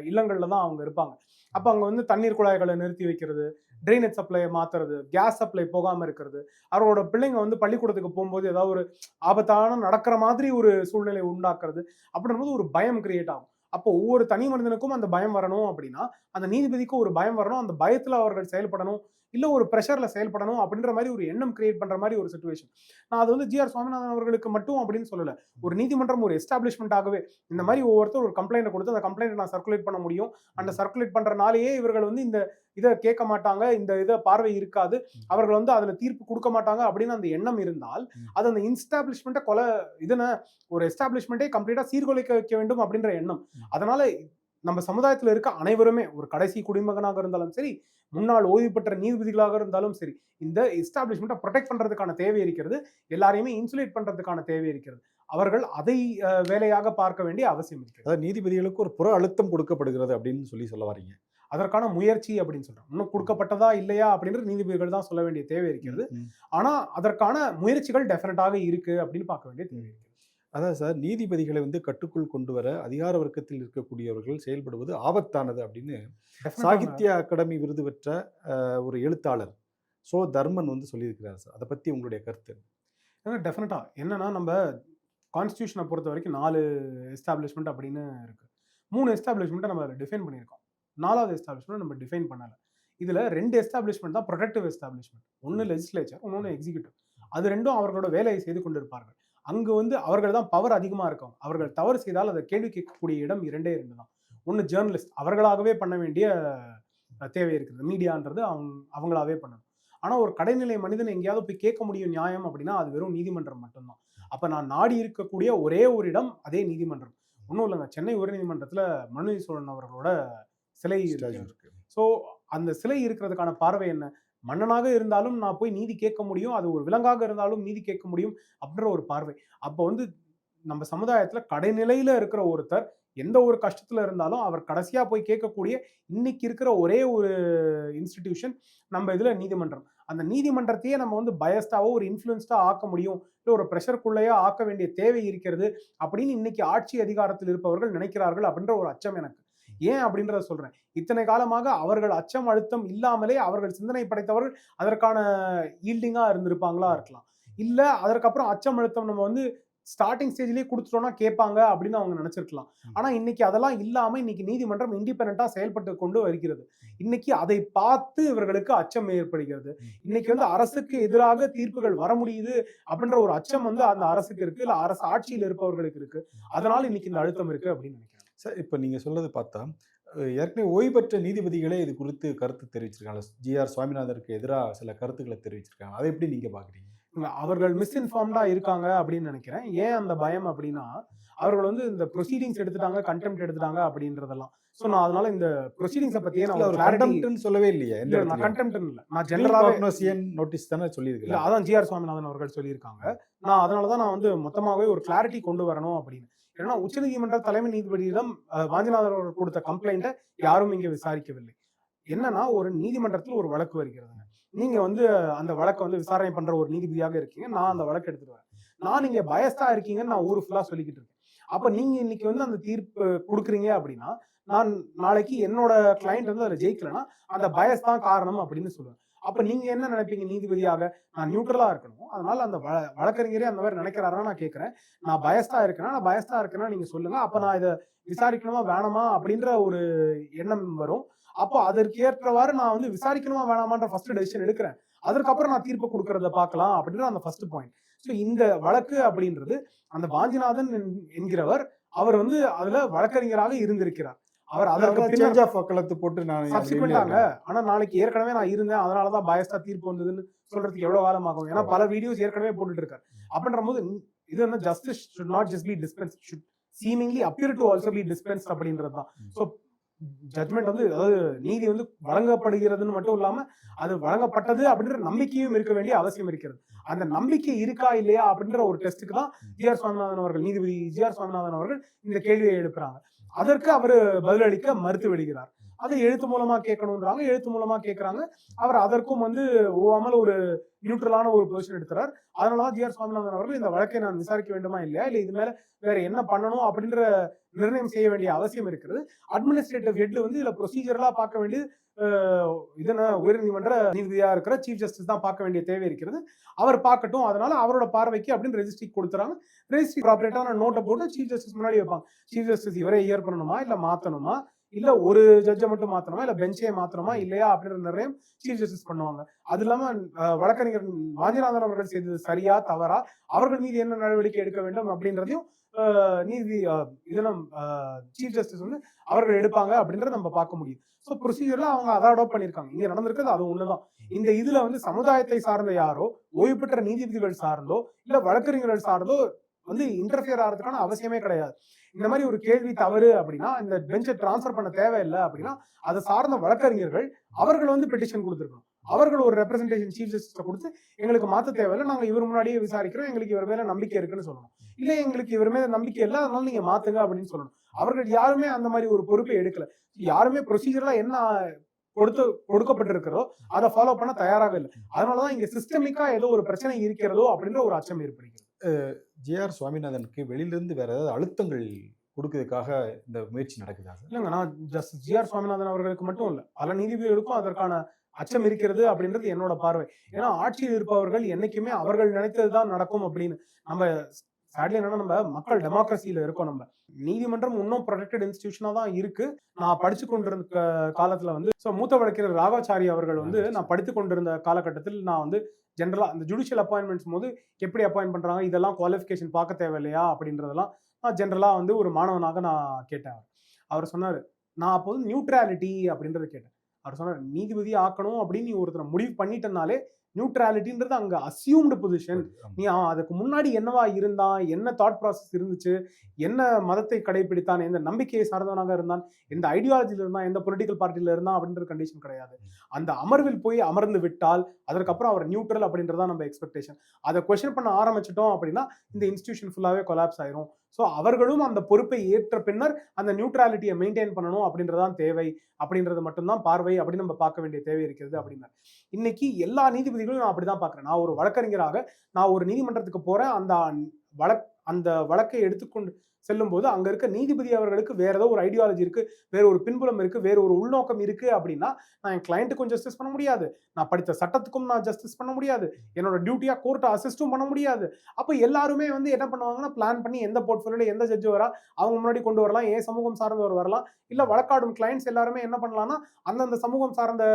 B: இல்லங்களில் தான் அவங்க இருப்பாங்க. அப்போ அவங்க வந்து தண்ணீர் குழாய்களை நிறுத்தி வைக்கிறது ட்ரைனேஜ் சப்ளையை மாத்துறது கேஸ் சப்ளை போகாமல் இருக்கிறது. அவரோட பிள்ளைங்க வந்து பள்ளிக்கூடத்துக்கு போகும்போது ஏதாவது ஒரு ஆபத்தான நடக்கிற மாதிரி ஒரு சூழ்நிலை உண்டாக்குறது அப்படின்னும் ஒரு பயம் கிரியேட் ஆகும். அப்போ ஒவ்வொரு தனி மனிதனுக்கும் அந்த பயம் வரணும் அப்படின்னா அந்த நீதிபதிக்கும் ஒரு பயம் வரணும் அந்த பயத்தில் அவர்கள் செயல்படணும் இல்ல ஒரு ப்ரெஷர்ல செயல்படணும் அப்படின்ற மாதிரி ஒரு எண்ணம் கிரியேட் பண்ற மாதிரி ஒரு சுச்சுவேஷன் நான் அது வந்து ஜிஆர் சுவாமிநாதன் அவர்களுக்கு மட்டும் அப்படின்னு சொல்லல. ஒரு நீதிமன்றம் ஒரு எஸ்டாப்ளிஷ்மெண்ட்டாகவே இந்த மாதிரி ஒவ்வொருத்தர் ஒரு கம்ப்ளைண்ட் கொடுத்து அந்த கம்ப்ளைண்ட் நான் சர்க்குலேட் பண்ண முடியும். அந்த சர்க்குலேட் பண்றனாலேயே இவர்கள் வந்து இந்த இதை கேட்க மாட்டாங்க இந்த இதை பார்வை இருக்காது. அவர்கள் வந்து அதுல தீர்ப்பு கொடுக்க மாட்டாங்க அப்படின்னு அந்த எண்ணம் இருந்தால். அது அந்த இன்ஸ்டாப்ளிஷ்மெண்ட்டை கொலை இதுன ஒரு எஸ்டாப்ளிஷ்மெண்ட்டே கம்ப்ளீட்டா சீர்குலைக்க வைக்க வேண்டும் அப்படின்ற எண்ணம். அதனால நம்ம சமுதாயத்துல இருக்க அனைவருமே ஒரு கடைசி குடிமகனாக இருந்தாலும் சரி முன்னாள் ஓய்வு பெற்ற நீதிபதிகளாக இருந்தாலும் சரி இந்த எஸ்டாப்ளிஷ்மெண்ட்டை ப்ரொடெக்ட் பண்றதுக்கான தேவை இருக்கிறது. எல்லாரையுமே இன்சுலேட் பண்றதுக்கான தேவை இருக்கிறது. அவர்கள் அதை வேலையாக பார்க்க வேண்டிய அவசியம் இருக்கிறது.
A: அதாவது நீதிபதிகளுக்கு ஒரு புற அழுத்தம் கொடுக்கப்படுகிறது அப்படின்னு சொல்லி சொல்ல வரீங்க.
B: அதற்கான முயற்சி அப்படின்னு சொல்றோம். இன்னும் கொடுக்கப்பட்டதா இல்லையா அப்படின்றது நீதிபதிகள் தான் சொல்ல வேண்டிய தேவை இருக்கிறது.
A: ம்.
B: ஆனா அதற்கான முயற்சிகள் டெஃபினட்டாக இருக்கு அப்படின்னு பார்க்க வேண்டிய தேவை
A: அதான் சார் நீதிபதிகளை வந்து கட்டுக்குள் கொண்டு வர அதிகார வர்க்கத்தில் இருக்கக்கூடியவர்கள் செயல்படுவது ஆபத்தானது அப்படின்னு சாகித்ய அகாடமி விருது பெற்ற ஒரு எழுத்தாளர் சோ தர்மன் வந்து சொல்லியிருக்கிறார் சார். அதை பத்தி உங்களுடைய கருத்து
B: டெஃபினட்டா என்னன்னா நம்ம கான்ஸ்டியூஷனை பொறுத்த வரைக்கும் நாலு எஸ்டாப்ளிஷ்மெண்ட் அப்படின்னு இருக்கு. மூணு எஸ்டாப்ளிஷ்மெண்ட்டை நம்ம அதில் டிஃபைன் பண்ணியிருக்கோம். நாலாவது எஸ்டாப்ளிஷ்மெண்ட் நம்ம டிஃபைன் பண்ணல. இதுல ரெண்டு எஸ்டாப்ளிஷ்மெண்ட் தான் ப்ரொடெக்டிவ் எஸ்டாப்ளிஷ்மெண்ட் ஒன்று லெஜிஸ்லேச்சர் இன்னொன்று எக்ஸிக்யூட்டிவ் அது ரெண்டும் அவர்களோட வேலையை செய்து கொண்டிருப்பார்கள். அங்கு வந்து அவர்கள் தான் பவர் அதிகமாக இருக்கும். அவர்கள் தவறு செய்தால் அதை கேள்வி கேட்கக்கூடிய இடம் இரண்டே ரெண்டு தான். ஒன்று ஜேர்னலிஸ்ட் அவர்களாகவே பண்ண வேண்டிய தேவை இருக்குது மீடியான்றது அவங்க அவங்களாவே பண்ணணும். ஆனால் ஒரு கடைநிலை மனிதன் எங்கேயாவது போய் கேட்க முடியும் நியாயம் அப்படின்னா அது வெறும் நீதிமன்றம் மட்டும்தான். அப்போ நான் நாடி இருக்கக்கூடிய ஒரே ஒரு இடம் அதே நீதிமன்றம். ஒன்றும் இல்லைங்க. சென்னை உயர்நீதிமன்றத்தில் மனுநீதி சோழன் அவர்களோட சிலை இருக்கு. ஸோ அந்த சிலை இருக்கிறதுக்கான பார்வை என்ன? மன்னனாக இருந்தாலும் நான் போய் நீதி கேட்க முடியும். அது ஒரு விலங்காக இருந்தாலும் நீதி கேட்க முடியும் அப்படின்ற ஒரு பார்வை. அப்போ வந்து நம்ம சமுதாயத்தில் கடைநிலையில் இருக்கிற ஒருத்தர் எந்த ஒரு கஷ்டத்தில் இருந்தாலும் அவர் கடைசியாக போய் கேட்கக்கூடிய இன்னைக்கு இருக்கிற ஒரே ஒரு இன்ஸ்டிடியூஷன் நம்ம இதில் நீதிமன்றம். அந்த நீதிமன்றத்தையே நம்ம வந்து பயஸ்டாவோ ஒரு இன்ஃப்ளூயன்ஸ்டாக ஆக்க முடியும். இல்லை ஒரு ப்ரெஷருக்குள்ளேயே ஆக்க வேண்டிய தேவை இருக்கிறது அப்படின்னு இன்னைக்கு ஆட்சி அதிகாரத்தில் இருப்பவர்கள் நினைக்கிறார்கள் அப்படின்ற ஒரு அச்சம் எனக்கு. ஏன் அப்படின்றத சொல்றேன். இத்தனை காலமாக அவர்கள் அச்சம் அழுத்தம் இல்லாமலே அவர்கள் சிந்தனை படைத்தவர்கள் அதற்கான ஈல்டிங்கா இருந்திருப்பாங்களா இருக்கலாம். இல்ல அதற்கப்புறம் அச்சம் அழுத்தம் நம்ம வந்து ஸ்டார்டிங் ஸ்டேஜ்லயே கொடுத்துட்டோம்னா கேட்பாங்க அப்படின்னு அவங்க நினைச்சிருக்கலாம். ஆனா இன்னைக்கு அதெல்லாம் இல்லாம இன்னைக்கு நீதிமன்றம் இண்டிபெண்டா செயல்பட்டு கொண்டு வருகிறது. இன்னைக்கு அதை பார்த்து இவர்களுக்கு அச்சம் ஏற்படுகிறது. இன்னைக்கு வந்து அரசுக்கு எதிராக தீர்ப்புகள் வர முடியுது அப்படின்ற ஒரு அச்சம் வந்து அந்த அரசுக்கு இருக்கு இல்ல அரசு ஆட்சியில் இருப்பவர்களுக்கு இருக்கு. அதனால இன்னைக்கு இந்த அழுத்தம் இருக்கு அப்படின்னு நினைக்கிறேன்.
A: சார் இப்போ நீங்க சொல்றது பார்த்தா ஏற்கனவே ஓய்வு பெற்ற நீதிபதிகளே இது குறித்து கருத்து தெரிவிச்சிருக்காங்க. ஜிஆர் சுவாமிநாதருக்கு எதிராக சில கருத்துக்களை தெரிவிச்சிருக்காங்க. அதை எப்படி நீங்க பாக்குறீங்க?
B: இல்ல, அவர்கள் மிஸ்இன்ஃபார்ம்டா இருக்காங்க அப்படின்னு நினைக்கிறேன். ஏன் அந்த பயம் அப்படின்னா அவர்கள் வந்து இந்த ப்ரொசீடிங்ஸ் எடுத்துட்டாங்க கண்டெம்ட் எடுத்துட்டாங்க அப்படின்றதெல்லாம். ஸோ நான் அதனால இந்த ப்ரொசீடிங்ஸை பத்தியே நான்
A: கண்டெம்ட்னு சொல்லவே இல்லையே எந்த
B: நான் கண்டெம்ட் இல்ல. நான் ஜெனரலாவே
A: நோட்டீஸ் தானே
B: இல்ல
A: சொல்லியிருக்கல
B: அதான் ஜிஆர் சுவாமிநாதன் அவர்கள் சொல்லியிருக்காங்க. நான் அதனால தான் நான் வந்து மொத்தமாவே ஒரு கிளாரிட்டி கொண்டு வரணும் அப்படின்னு. ஏன்னா உச்சநீதிமன்ற தலைமை நீதிபதியிடம் அஹ், வாஞ்சிநாதன் அவர்கள் கொடுத்த கம்ப்ளைண்ட்டை யாரும் இங்க விசாரிக்கவில்லை. என்னன்னா ஒரு நீதிமன்றத்தில் ஒரு வழக்கு வருகிறதுங்க. நீங்க வந்து அந்த வழக்கை வந்து விசாரணை பண்ற ஒரு நீதிபதியாக இருக்கீங்க. நான் அந்த வழக்கு எடுத்துட்டு வரேன். நான் நீங்க பயஸ்டா இருக்கீங்கன்னு நான் ஊர் ஃபுல்லா சொல்லிக்கிட்டு இருக்கேன். அப்ப நீங்க இன்னைக்கு வந்து அந்த தீர்ப்பு கொடுக்குறீங்க அப்படின்னா நான் நாளைக்கு என்னோட கிளைண்ட் வந்து அதில் ஜெயிக்கலன்னா அந்த பயஸ் தான் காரணம் அப்படின்னு சொல்லுவேன். அப்ப நீங்க என்ன நினைப்பீங்க நீதிபதியாக? நான் நியூட்ரலா இருக்கணும். அதனால அந்த வ வழக்கறிஞரே அந்த மாதிரி நினைக்கிறாரா நான் கேட்குறேன். நான் பயஸ்டா இருக்கேன்னா நான் பயஸ்டா இருக்கேன்னா நீங்க சொல்லுங்க. அப்ப நான் இதை விசாரிக்கணுமா வேணாமா? அப்படின்ற ஒரு எண்ணம் வரும். அப்போ அதற்கு ஏற்றவாறு நான் வந்து விசாரிக்கணுமா வேணாமான்ற ஃபர்ஸ்ட் டெசிஷன் எடுக்கிறேன். அதற்கப்புறம் நான் தீர்ப்பு கொடுக்கறத பார்க்கலாம் அப்படின்ற அந்த ஃபர்ஸ்ட் பாயிண்ட் ஸோ இந்த வழக்கு அப்படின்றது அந்த வாஞ்சிநாதன் என்- என்கிறவர் அவர் வந்து அதுல வழக்கறிஞராக இருந்திருக்கிறார். அவர் அதற்கு
A: சேஞ்ச் ஆஃப் வக்கலத்து போட்டு நான்
B: சப்சிக்வெண்டாங்க ஆனா நாளைக்கு ஏற்கனவே நான் இருந்தேன். அதனாலதான் பயஸ்டா தீர்ப்பு வந்ததுன்னு சொல்றதுக்கு எவ்வளவு காலம் ஆகும் ஏன்னா பல வீடியோஸ் ஏற்கனவே போட்டுட்டு இருக்காரு அப்படின்ற போது இது வந்து justice should not just be dispense should seemingly appear to also be dispense அப்படின்றது தான் ஸோ ஜட்மெண்ட் வந்து அதாவது நீதி வந்து வழங்கப்படுகிறதுன்னு மட்டும் இல்லாம அது வழங்கப்பட்டது அப்படின்ற நம்பிக்கையும் இருக்க வேண்டிய அவசியம் இருக்கிறது. அந்த நம்பிக்கை இருக்கா இல்லையா அப்படின்ற ஒரு டெஸ்ட்டுக்கு தான் ஜிஆர் சுவாமிநாதன் அவர்கள் நீதிபதி ஜிஆர் சுவாமிநாதன் அவர்கள் இந்த கேள்வியை எழுப்புறாங்க. அதற்கு அவர் பதிலளிக்க மறுத்து விடுகிறார். அதை எழுத்து மூலமா கேட்கணுன்றாங்க எழுத்து மூலமா கேட்கறாங்க. அவர் அதற்கும் வந்து ஓவாமல் ஒரு நியூட்ரலான ஒரு பொசிஷன் எடுத்துறார். அதனாலதான் ஜிஆர் சுவாமிநாதன் அவர்கள் இந்த வழக்கை நான் விசாரிக்க வேண்டுமா இல்லையா? இல்ல இது மேல வேற என்ன பண்ணணும் அப்படின்ற நிர்ணயம் செய்ய வேண்டிய அவசியம் இருக்கிறது. அட்மினிஸ்ட்ரேட்டிவ் ஹெட் வந்து இதுல ப்ரொசீஜரலா பார்க்க வேண்டியது இதன உயர்நீதிமன்ற நீதிபதியா இருக்கிற சீஃப் ஜஸ்டிஸ் தான் பார்க்க வேண்டிய தேவை இருக்கிறது. அவர் பார்க்கட்டும். அதனால அவரோட பார்வைக்கு அப்படின்னு ரெஜிஸ்ட்ரி கொடுத்துறாங்க. ரெஜிஸ்ட்ரி ப்ராப்பரேட்டான நோட்டை போட்டு சீஃப் ஜஸ்டிஸ் முன்னாடி வைப்பாங்க. சீஃப் ஜஸ்டிஸ் இவரே இயர் பண்ணணுமா இல்ல மாத்தணுமா? இல்ல ஒரு ஜட்ஜை மட்டும் மாத்தணுமா? இல்ல பெஞ்சே மாத்தணுமா? இல்லையா? அப்படின்ற நிர்ணயம் சீஃப் ஜஸ்டிஸ் பண்ணுவாங்க. அது இல்லாம வழக்கறிஞர் வாஞ்சிநாதன் அவர்கள் செய்தது சரியா? தவறா? அவர்கள் மீது என்ன நடவடிக்கை எடுக்க வேண்டும் அப்படின்றதையும் நீதி இதெல்லாம் சீஃப் ஜஸ்டிஸ் வந்து அவர்கள் எடுப்பாங்க அப்படின்றத நம்ம பார்க்க முடியும். ஸோ ப்ரொசீஜர்ல அவங்க அதை அடாப்ட் பண்ணியிருக்காங்க. இங்க நடந்திருக்கிறது அது ஒண்ணுதான். இந்த இதுல வந்து சமுதாயத்தை சார்ந்த யாரோ ஓய்வு பெற்ற நீதிபதிகள் சார்ந்தோ இல்ல வழக்கறிஞர்கள் சார்ந்தோ வந்து இன்டர்ஃபியர் ஆகிறதுக்கான அவசியமே கிடையாது. இந்த மாதிரி ஒரு கேள்வி தவறு அப்படின்னா இந்த பெஞ்சை டிரான்ஸ்ஃபர் பண்ண தேவையில்லை அப்படின்னா அதை சார்ந்த வழக்கறிஞர்கள் அவர்கள் வந்து பெட்டிஷன் கொடுத்துருக்கணும். அவர்கள் ஒரு ரெப்ரஸன்டேஷன் சீஃப் ஜஸ்டிஸ்ட கொடுத்து எங்களுக்கு மாத்த தேவையில்லை நாங்க இவர் முன்னாடியே விசாரிக்கிறோம் எங்களுக்கு இவர் மேல நம்பிக்கை இருக்குன்னு சொல்லணும். இல்ல எங்களுக்கு இவர் மேல நம்பிக்கை இல்லை அதனால நீங்க மாத்துங்க அப்படின்னு சொல்லணும். அவர்கள் யாருமே அந்த மாதிரி ஒரு பொறுப்பை எடுக்கல. யாருமே ப்ரொசீஜரா என்ன கொடுத்து கொடுக்கப்பட்டிருக்கிறதோ அதை ஃபாலோ பண்ண தயாராக இல்லை. அதனாலதான் இங்க சிஸ்டமிக்கா ஏதோ ஒரு பிரச்சனை இருக்கிறதோ அப்படின்ற ஒரு அச்சம் ஏற்படுகிறது.
A: ஜேஆர் சுவாமிநாதனுக்கு வெளியிலிருந்து வேற ஏதாவது அழுத்தங்கள் கொடுக்கறதுக்காக இந்த முயற்சி நடக்குதா
B: இல்லைங்க நான் ஜஸ்ட் ஜிஆர் சுவாமிநாதன் அவர்களுக்கு மட்டும் இல்ல பல நீதிபதிகளுக்கும் அதற்கான அச்சம் இருக்கிறது அப்படின்றது என்னோட பார்வை. ஏன்னா ஆட்சியில் இருப்பவர்கள் என்னைக்குமே அவர்கள் நினைத்ததுதான் நடக்கும் அப்படின்னு நம்ம சேட்லி என்னன்னா நம்ம மக்கள் டெமோக்ரஸியில இருக்கோம் நம்ம. நீதிமன்றம் இன்னும் ப்ரொடெக்டட் இன்ஸ்டிடியூஷனா தான் இருக்கு. நான் படிச்சு கொண்டிருந்த காலத்துல வந்து ஸோ மூத்த வழக்கறிஞர் ராகாச்சாரி அவர்கள் வந்து நான் படித்து கொண்டிருந்த காலகட்டத்தில் நான் வந்து ஜென்ரலா அந்த ஜுடிஷியல் அப்பாயின்மெண்ட்ஸ் போது எப்படி அப்பாயின்ட் பண்றாங்க இதெல்லாம் குவாலிஃபிகேஷன் பார்க்க தேவையில்லையா அப்படின்றதெல்லாம் நான் ஜென்ரலா வந்து ஒரு மாணவனாக நான் கேட்டேன். அவர் சொன்னார் நான் அப்போ வந்து நியூட்ராலிட்டி அப்படின்றத கேட்டேன். அவர் சொன்னார் நீதிபதி ஆக்கணும் அப்படின்னு நீ ஒருத்தரை முடிவு பண்ணிட்டனாலே நியூட்ராலிட்டின்றது அங்க அசியூம்டு பொசிஷன் நீ அதுக்கு முன்னாடி என்னவா இருந்தான்? என்ன தாட் ப்ராசஸ் இருந்துச்சு? என்ன மதத்தை கடைபிடித்தான் எந்த நம்பிக்கையை சார்ந்தவனாக இருந்தான்? எந்த ஐடியாலஜில இருந்தான்? எந்த பொலிட்டிக்கல் பார்ட்டில இருந்தான்? அப்படின்ற கண்டிஷன் கிடையாது. அந்த அமர்வில் போய் அமர்ந்து விட்டால் அதற்கப்புறம் அவர் நியூட்ரல் அப்படின்றதான் நம்ம எக்ஸ்பெக்டேஷன் அதை கொஸ்டின் பண்ண ஆரம்பிச்சிட்டோம் அப்படின்னா இந்த இன்ஸ்டிடியூஷன் ஃபுல்லாவே கொலாப்ஸ் ஆயிரும். ஸோ அவர்களும் அந்த பொறுப்பை ஏற்ற பின்னர் அந்த நியூட்ராலிட்டியை மெயின்டைன் பண்ணணும் அப்படின்றதான் தேவை. அப்படின்றது மட்டும்தான் பார்வை அப்படின்னு நம்ம பார்க்க வேண்டிய தேவை இருக்கிறது அப்படின்னா இன்னைக்கு எல்லா நீதிபதிகளும் நான் அப்படிதான் பார்க்குறேன். நான் ஒரு வழக்கறிஞராக நான் ஒரு நீதிமன்றத்துக்கு போறேன். அந்த வழக் அந்த வழக்கை எடுத்துக்கொண்டு செல்லும்போது அங்க இருக்க நீதிபதி அவர்களுக்கு வேற ஏதோ ஒரு ஐடியாலஜி இருக்கு வேற ஒரு பின்புலம் இருக்கு வேற ஒரு உள்நோக்கம் இருக்கு அப்படின்னா நான் என் கிளைண்ட்டுக்கும் ஜஸ்டிஸ் பண்ண முடியாது. நான் படித்த சட்டத்துக்கும் நான் ஜஸ்டிஸ் பண்ண முடியாது. என்னோட டியூட்டியா கோர்ட்டை அசிஸ்டும் பண்ண முடியாது. அப்போ எல்லாருமே வந்து என்ன பண்ணுவாங்கன்னா பிளான் பண்ணி எந்த போர்ட்ஃபோலியோல எந்த ஜட்ஜ் வரா அவங்க முன்னாடி கொண்டு வரலாம் ஏன் சமூகம் சார்ந்தவர் வரலாம் இல்ல வழக்காடும் கிளைண்ட்ஸ் எல்லாருமே என்ன பண்ணலாம்னா அந்தந்த சமூகம் சார்ந்த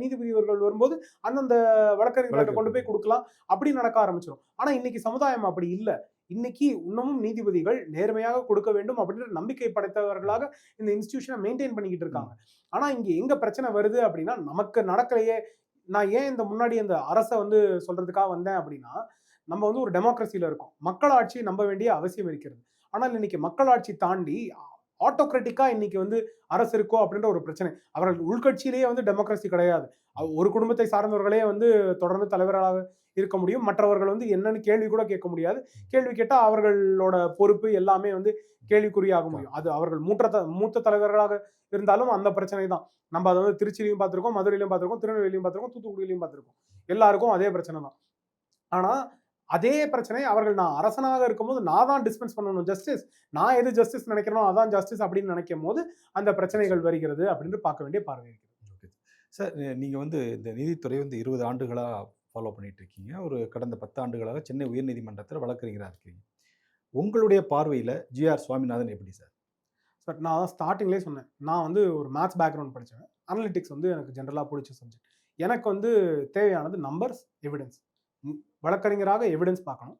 B: நீதிபதிவர்கள் வரும்போது அந்தந்த வழக்கறிஞர்கிட்ட கொண்டு போய் கொடுக்கலாம். அப்படி நடக்க ஆரம்பிச்சிடும் ஆனா இன்னைக்கு சமுதாயம் அப்படி இல்லை. இன்னைக்கு இன்னமும் நீதிபதிகள் நேர்மையாக கொடுக்க வேண்டும் அப்படின்ற நம்பிக்கை படைத்தவர்களாக இந்த இன்ஸ்டிடியூஷனை மெயின்டைன் பண்ணிக்கிட்டு இருக்காங்க. ஆனா இங்க எங்க பிரச்சனை வருது அப்படின்னா நமக்கு நடக்கலையே. நான் ஏன் இந்த முன்னாடி அந்த அரசை வந்து சொல்றதுக்காக வந்தேன் அப்படின்னா நம்ம வந்து ஒரு டெமோக்ரஸியில இருக்கோம். மக்களாட்சி நம்ப வேண்டிய அவசியம் இருக்கிறது. ஆனால் இன்னைக்கு மக்களாட்சி தாண்டி ஆட்டோக்ராட்டிக்கா இன்னைக்கு வந்து அரசு இருக்கோ அப்படின்ற ஒரு பிரச்சனை. அவர்கள் உள்கட்சியிலேயே வந்து டெமோக்ரஸி கிடையாது. ஒரு குடும்பத்தை சார்ந்தவர்களே வந்து தொடர்ந்து தலைவர்களாக இருக்க முடியும். மற்றவர்கள் வந்து என்னன்னு கேள்வி கூட கேட்க முடியாது. கேள்வி கேட்டால் அவர்களோட பொறுப்பு எல்லாமே வந்து கேள்விக்குறியாக முடியும். அது அவர்கள் மூற்ற த- மூத்த தலைவர்களாக இருந்தாலும் அந்த பிரச்சனை தான். நம்ம அதை வந்து திருச்சியிலையும் பார்த்துருக்கோம் மதுரையிலையும் பார்த்துருக்கோம் திருநெல்வேலியும் பார்த்துருக்கோம் தூத்துக்குடியிலையும் பார்த்துருக்கோம். எல்லாருக்கும் அதே பிரச்சனை தான். ஆனால் அதே பிரச்சனை அவர்கள் நான் அரசனாக இருக்கும்போது நான் தான் டிஸ்பென்ஸ் பண்ணணும். ஜஸ்டிஸ் நான் எது ஜஸ்டிஸ் நினைக்கிறனோ அதான் ஜஸ்டிஸ் அப்படின்னு நினைக்கும் போது அந்த பிரச்சனைகள் வருகிறது அப்படின்னு பார்க்க வேண்டிய பார்வை இருக்கிறது
A: சார் நீங்கள் வந்து இந்த நீதித்துறை வந்து இருபது ஆண்டுகளாக ஃபாலோ பண்ணிட்டு இருக்கீங்க. ஒரு கடந்த பத்து ஆண்டுகளாக சென்னை உயர்நீதிமன்றத்தில் வழக்கறிஞராக இருக்கீங்க. உங்களுடைய பார்வையில் ஜிஆர் சுவாமிநாதன் எப்படி சார்?
B: சார் நான் ஸ்டார்டிங்லேயே சொன்னேன். நான் வந்து ஒரு மேத்ஸ் பேக்ரவுண்ட் படித்தேன் அனலிட்டிக்ஸ் வந்து எனக்கு ஜென்ரலாக பிடிச்ச சப்ஜெக்ட் எனக்கு வந்து தேவையானது நம்பர்ஸ் எவிடன்ஸ் வழக்கறிஞராக எவிடன்ஸ் பார்க்கணும்.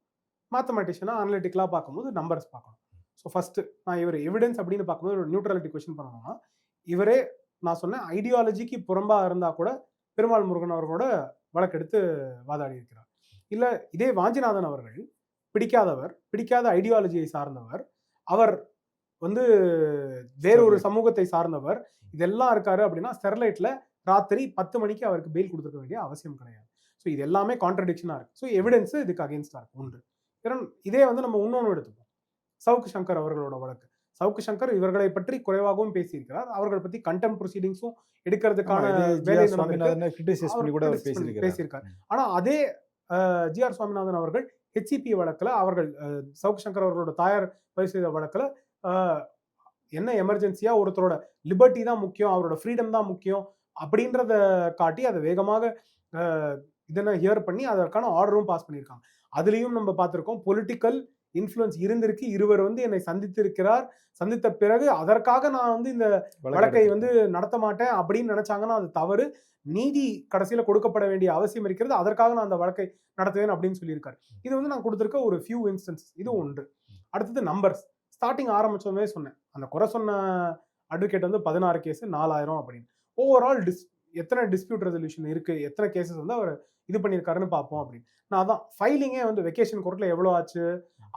B: மேத்தமெட்டிஷியனாக அனலிட்டிக்கலாக பார்க்கும்போது நம்பர்ஸ் பார்க்கணும். ஸோ ஃபஸ்ட்டு நான் இவர் எவிடன்ஸ் அப்படின்னு பார்க்கும்போது ஒரு நியூட்ரலிட்டி கொஷின் பண்ணணும்னா இவரே நான் சொன்னேன் ஐடியாலஜிக்கு புறம்பாக இருந்தால் கூட பெருமாள் முருகன் அவர்களோட வழக்கெடுத்து வாதாடி இருக்கிறார். இல்லை இதே வாஞ்சிநாதன் அவர்கள் பிடிக்காதவர் பிடிக்காத ஐடியாலஜியை சார்ந்தவர் அவர் வந்து வேறொரு சமூகத்தை சார்ந்தவர் இதெல்லாம் இருக்காரு அப்படின்னா ஸ்டெர்லைட்ல ராத்திரி பத்து மணிக்கு அவருக்கு பெயில் கொடுத்துருக்க வேண்டிய அவசியம் கிடையாது. ஸோ இது எல்லாமே கான்ட்ரடிக்ஷனாக இருக்கு. ஸோ எவிடன்ஸ் இதுக்கு அகேன்ஸ்டாக இருக்கு. ஒன்று. இரண்டு இதே வந்து நம்ம இன்னொன்று எடுத்துப்போம். சவுக்கு சங்கர் அவர்களோட வழக்கு. சவுக்கு சங்கர் இவர்களை பற்றி குறைவாகவும் பேசியிருக்கிறார். அவர்களை பத்தி கண்டெம் ப்ரொசீடிங்ஸும் எடுக்கிறதுக்கான பேசியிருக்காரு. ஆனா அதே ஜிஆர் சுவாமிநாதன் அவர்கள் ஹெச்இபி வழக்குல அவர்கள் சவுக்கு சங்கர் அவர்களோட தாயார் பதிவு செய்த வழக்குல என்ன எமர்ஜென்சியா ஒருத்தரோட லிபர்ட்டி தான் முக்கியம் அவரோட ஃப்ரீடம் தான் முக்கியம் அப்படின்றத காட்டி அதை வேகமாக இதனை ஹியர் பண்ணி அதற்கான ஆர்டரும் பாஸ் பண்ணியிருக்காங்க. அதுலேயும் நம்ம பார்த்துருக்கோம் பொலிட்டிக்கல் இன்ஃப்ளூயன்ஸ் இருந்திருக்கு. இருவர் வந்து என்னை சந்தித்திருக்கிறார். சந்தித்த பிறகு அதற்காக நான் வந்து இந்த வழக்கை வந்து நடத்த மாட்டேன் அப்படின்னு நினைச்சாங்கன்னா அது தவறு. நீதி கடைசியில கொடுக்கப்பட வேண்டிய அவசியம் இருக்கிறது. அதற்காக நான் அந்த வழக்கை நடத்துவேன் அப்படின்னு சொல்லியிருக்காரு. இது வந்து நான் கொடுத்துருக்க ஒரு ஃபியூ இன்ஸ்டன்ஸ் இது ஒன்று. அடுத்தது நம்பர்ஸ் ஸ்டார்டிங் ஆரம்பிச்சோமே சொன்னேன். அந்த குறை சொன்ன அட்வொகேட் வந்து பதினாறு கேஸ் நாலாயிரம் அப்படின்னு. ஓவரால் டிஸ் எத்தனை டிஸ்பியூட் ரெசல்யூஷன் இருக்கு? எத்தனை கேசஸ் வந்து அவர் இது பண்ணியிருக்காருன்னு பார்ப்போம் அப்படின்னு. நான் அதான் ஃபைலிங்கே வந்து வெக்கேஷன் கோர்ட்ல எவ்வளோ ஆச்சு?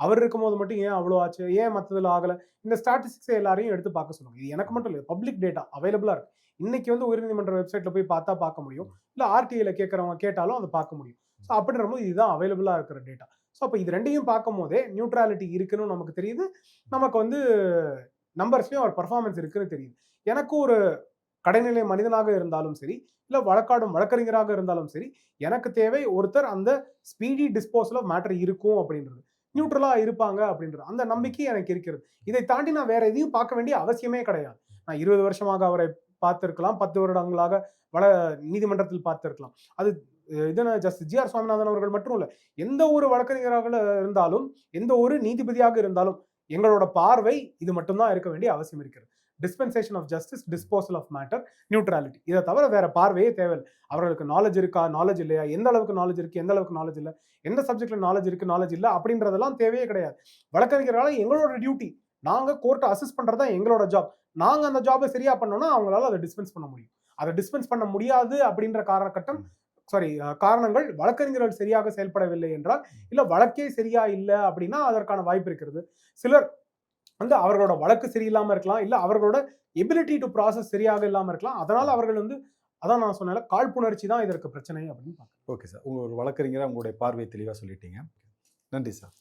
B: அவர் இருக்கும்போது மட்டும் ஏன் அவ்வளோ ஆச்சு? ஏன் மற்றதுல ஆகல? இந்த ஸ்டாட்டிஸ்டிக்ஸ் எல்லாரையும் எடுத்து பார்க்க சொல்லுவாங்க இது எனக்கு மட்டும் இல்லை பப்ளிக் டேட்டா அவைலபிளா இருக்கு. இன்னைக்கு வந்து உயர்நீதிமன்ற வெப்சைட்ல போய் பார்த்தா பார்க்க முடியும். இல்ல ஆர்டிஐல கேட்கறவங்க கேட்டாலும் அதை பார்க்க முடியும். ஸோ அப்படின்ற போது இதுதான் அவைலபிளா இருக்கிற டேட்டா ஸோ அப்போ இது ரெண்டையும் பார்க்கும் போதே நியூட்ராலிட்டி இருக்குன்னு நமக்கு தெரியுது. நமக்கு வந்து நம்பர்ஸ்லயும் ஒரு பர்ஃபார்மன்ஸ் இருக்குன்னு தெரியுது. எனக்கு ஒரு கடைநிலை மனிதனாக இருந்தாலும் சரி இல்ல வழக்காடும் வழக்கறிஞராக இருந்தாலும் சரி எனக்கு தேவை ஒருத்தர் அந்த ஸ்பீடி டிஸ்போசல் ஆஃப் மேட்டர் இருக்கும் அப்படின்றது. நியூட்ரலா இருப்பாங்க அப்படின்றது. அந்த நம்பிக்கை எனக்கு இருக்கிறது. இதை தாண்டி நான் வேற எதையும் பார்க்க வேண்டிய அவசியமே கிடையாது. நான் இருபது வருஷமாக அவரை பார்த்திருக்கலாம். பத்து வருடங்களாக வள நீதிமன்றத்தில் பார்த்திருக்கலாம். அது இதுன ஜஸ்ட் ஜி ஆர் சுவாமிநாதன் அவர்கள் மட்டும் இல்லை எந்த ஒரு வழக்கறிஞராக இருந்தாலும் எந்த ஒரு நீதிபதியாக இருந்தாலும் எங்களோட பார்வை இது மட்டும்தான் இருக்க வேண்டிய அவசியம் இருக்கிறது. Dispensation of justice disposal of matter neutrality இதை தவிர வேற பார்வையே தேவையில்லை. அவர்களுக்கு நாலேஜ் இருக்கா? நாலேஜ் இல்லையா? எந்த அளவுக்கு நாலேஜ் இருக்கு? எந்த அளவுக்கு நாலேஜ் இல்லை? எந்த சப்ஜெக்ட்ல நாலேஜ் இருக்கு? நாலேஜ் இல்லை? அப்படின்றதெல்லாம் தேவையே கிடையாது. வழக்கறிஞர்களால் எங்களோட டியூட்டி நாங்கள் கோர்ட்டை அசிஸ்ட் பண்றதா எங்களோட ஜாப் நாங்கள் அந்த ஜாபை சரியா பண்ணோம்னா அவங்களால அதை டிஸ்பென்ஸ் பண்ண முடியும். அதை டிஸ்பென்ஸ் பண்ண முடியாது அப்படின்ற காரணக்கட்டம் சாரி காரணங்கள் வழக்கறிஞர்கள் சரியாக செயல்படவில்லை என்றால் இல்லை வழக்கே சரியா இல்லை அப்படின்னா அதற்கான வாய்ப்பு இருக்கிறது. சிலர் வந்து அவர்களோட வழக்கு சரியில்லாம இருக்கலாம் இல்ல அவர்களோட எபிலிட்டி டு ப்ராசஸ் சரியாக இல்லாம இருக்கலாம். அதனால அவர்கள் வந்து அதான் நான் சொன்னேன் காழ்ப்புணர்ச்சி தான் இதற்கு பிரச்சனை அப்படின்னு பார்க்கிறேன்.
A: Okay sir. உங்க ஒரு வழக்கறிஞராக உங்களுடைய பார்வை தெளிவாக சொல்லிட்டீங்க. நன்றி சார்.